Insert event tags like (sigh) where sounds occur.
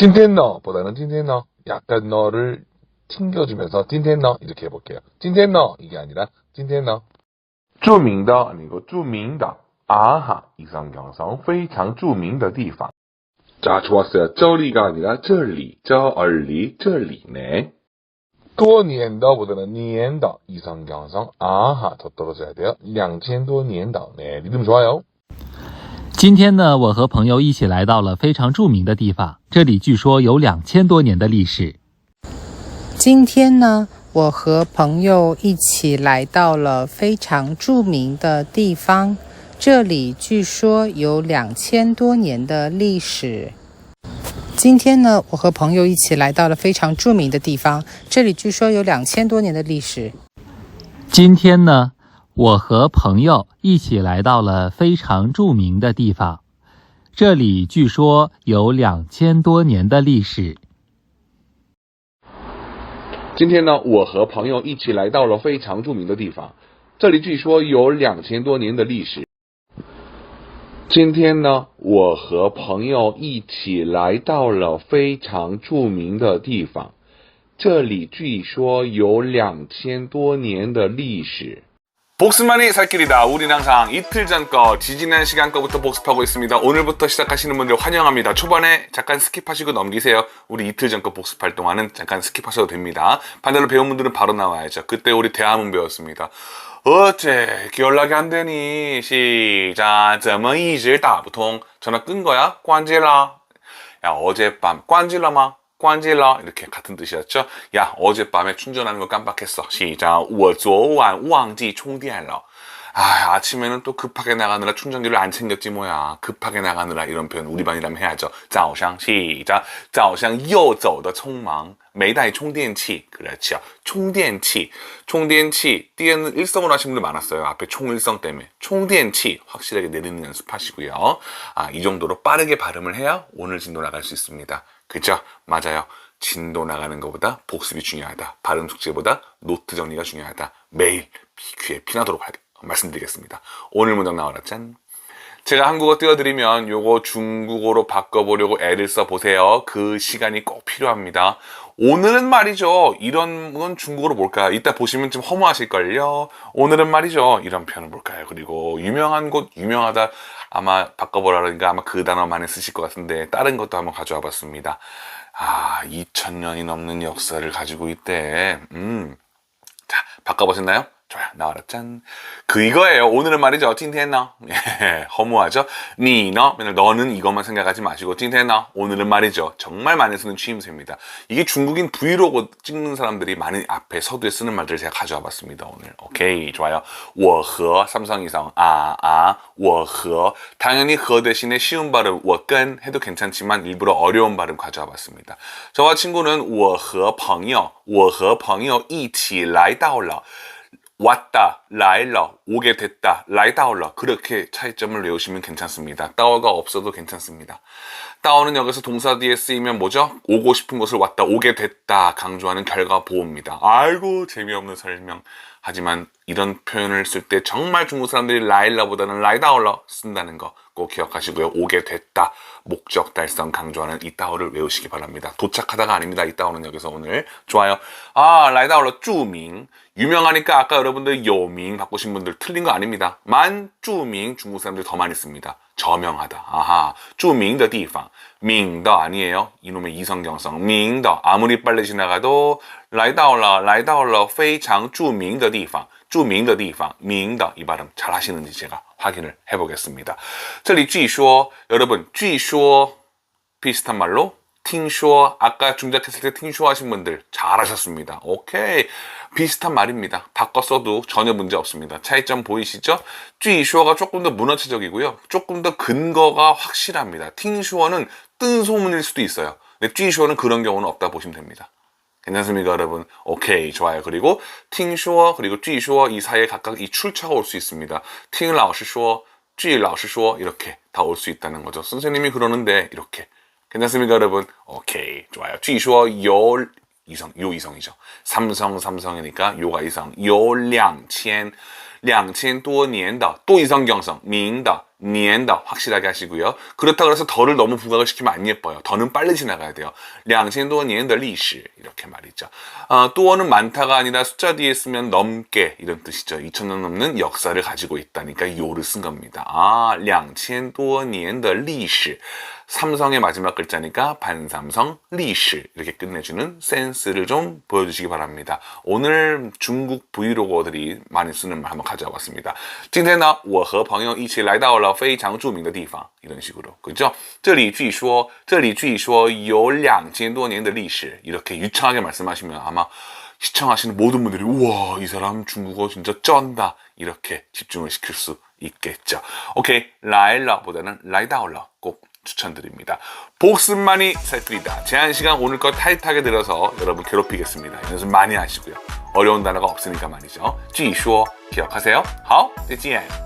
찐텐너보다는 찐텐너 약간 너를 튕겨주면서 찐텐너 이렇게 해볼게요. 찐텐너 이게 아니라 찐텐너 著名的 아니고 著名的 아하 이성경성 非常著名的地方 자, 좋았어요. 这里가 아니라 这里, 这里, 这里네. 多年的보다는 年的 이성경성 아하 더 떨어져야 돼요. 2000多年的 네, 리듬 좋아요. 今天呢，我和朋友一起来到了非常著名的地方，这里据说有两千多年的历史。今天呢，我和朋友一起来到了非常著名的地方，这里据说有两千多年的历史。今天呢，我和朋友一起来到了非常著名的地方，这里据说有两千多年的历史。今天呢，我和朋友一起来到了非常著名的地方，这里据说有两千多年的历史。今天呢，我和朋友一起来到了非常著名的地方，这里据说有两千多年的历史。今天呢，我和朋友一起来到了非常著名的地方，这里据说有两千多年的历史。 복습만이 살 길이다. 우린 항상 이틀 전 거, 지지난 시간 거부터 복습하고 있습니다. 오늘부터 시작하시는 분들 환영합니다. 초반에 잠깐 스킵하시고 넘기세요. 우리 이틀 전 거 복습할 동안은 잠깐 스킵하셔도 됩니다. 반대로 배운 분들은 바로 나와야죠. 그때 우리 대화문 배웠습니다. 어째 이렇게 연락이 안 되니? 시작. 怎么一直打不通? 전화 끈 거야? 관질라. 야 어젯밤 관질라마? 관질러 이렇게 같은 뜻이었죠. 야 어젯밤에 충전하는 거 깜빡했어. 시작. 我昨晚忘记充电了. 아, 아침에는 또 급하게 나가느라 충전기를 안 챙겼지 뭐야. 급하게 나가느라 이런 표현 우리 반이라면 해야죠. 早上 시작. 早上又走的匆忙. 매달充电器. 그렇죠.充电器.充电器. 띠에는 일성으로 하신 분들 많았어요. 앞에 총일성 때문에.充电器. 확실하게 내리는 연습하시고요. 아, 이 정도로 빠르게 발음을 해야 오늘 진도 나갈 수 있습니다. 그죠? 맞아요. 진도 나가는 것보다 복습이 중요하다. 발음 숙제보다 노트 정리가 중요하다. 매일 귀에 피나도록 할- 말씀드리겠습니다. 오늘 문장 나와라 짠. 제가 한국어 띄워드리면 요거 중국어로 바꿔보려고 애를 써보세요. 그 시간이 꼭 필요합니다. 오늘은 말이죠. 이런 건 중국어로 뭘까요? 이따 보시면 좀 허무하실걸요. 오늘은 말이죠. 이런 표현은 뭘까요? 그리고 유명한 곳, 유명하다. 아마 바꿔보라니까 아마 그 단어 많이 쓰실 것 같은데 다른 것도 한번 가져와 봤습니다. 아, 2000년이 넘는 역사를 가지고 있대. 음. 자, 바꿔보셨나요? 좋아요. 나와라, 짠. 그 이거예요. 오늘은 말이죠. 찐텐너. (laughs) 예, 허무하죠? 니너. 맨날 너는 이것만 생각하지 마시고, 찐텐너. 오늘은 말이죠. 정말 많이 쓰는 취임새입니다. 이게 중국인 브이로그 찍는 사람들이 많이 앞에 서두에 쓰는 말들을 제가 가져와 봤습니다. 오늘. 오케이. 좋아요. 我和 삼성 이상. 아, 아. 我和 당연히 和 대신에 쉬운 발음 我跟 해도 괜찮지만 일부러 어려운 발음 가져와 봤습니다. 저와 친구는 我和朋友我和朋友一起来到了 왔다, 라일러, 오게 됐다, 라이다올러 그렇게 차이점을 외우시면 괜찮습니다. 따어가 없어도 괜찮습니다. 따어는 여기서 동사 뒤에 쓰이면 뭐죠? 오고 싶은 곳을 왔다, 오게 됐다 강조하는 결과 보호입니다. 아이고 재미없는 설명. 하지만 이런 표현을 쓸 때 정말 중국 사람들이 라일러보다는 라이다올러 쓴다는 거 꼭 기억하시고요. 오게 됐다. 목적 달성 강조하는 이 따오를 외우시기 바랍니다. 도착하다가 아닙니다. 이 따오는 여기서 오늘 좋아요. 아 라이다올러 쭈밍 유명하니까 아까 여러분들 요밍 바꾸신 분들 틀린 거 아닙니다. 만 쭈밍 중국 사람들 더 많이 씁니다. 저명하다. 아하. 쭈밍의 地方. 밍더 아니에요. 이놈의 이성경성. 밍더 아무리 빨리 지나가도 来到了来到了非常著名的地方 著名的地方 밍더 이 발음 잘 하시는지 제가 확인을 해보겠습니다. 这里据说 여러분 据说 비슷한 말로 听说 아까 중작했을 때 听说 하신 분들 잘하셨습니다. 오케이 비슷한 말입니다. 바꿔 써도 전혀 문제 없습니다. 차이점 보이시죠? 据说가 조금 더 문화체적이고요. 조금 더 근거가 확실합니다. 听说는 뜬 소문일 수도 있어요. 근데 据说는 그런 경우는 없다 보시면 됩니다. 괜찮습니까, 여러분? 오케이, 좋아요. 그리고 听说 그리고 据说이 사이에 각각 이 출처가 올 수 있습니다. 听老师说,据老师说 이렇게 다 올 수 있다는 거죠. 선생님이 그러는데 이렇게 괜찮습니까, 여러분? 오케이, 좋아요. 据说有 이성, 요 이성이죠. 삼성, 삼성이니까 요가 이성. 有两千,两千多年的또 이성경성, 明的 年的 확실하게 하시고요. 그렇다고 해서 더를 너무 부각을 시키면 안 예뻐요. 더는 빨리 지나가야 돼요. 2000多年的历史 이렇게 말이죠. 어, 또어는 많다가 아니라 숫자 뒤에 쓰면 넘게 이런 뜻이죠. 2000년 넘는 역사를 가지고 있다니까 요를 쓴 겁니다. 아, 2000多年的历史 삼성의 마지막 글자니까 반삼성 리시 이렇게 끝내주는 센스를 좀 보여주시기 바랍니다. 오늘 중국 브이로거들이 많이 쓰는 말 한번 가져와 봤습니다. 今天呢我和朋友一起来到了 非常著名的地方 이런 식으로 그죠? 这里据说这里据说有两千多年的历史 이렇게 유창하게 말씀하시면 아마 시청하시는 모든 분들이 우와 이 사람 중국어 진짜 쩐다 이렇게 집중을 시킬 수 있겠죠. 오케이 라일러보다는 라이다올러 꼭 추천드립니다. 복습만이 살뜰이다. 제한 시간 오늘 거 타이트하게 들어서 여러분 괴롭히겠습니다. 연습 많이 하시고요. 어려운 단어가 없으니까 말이죠. 据说 기억하세요. 好，再见。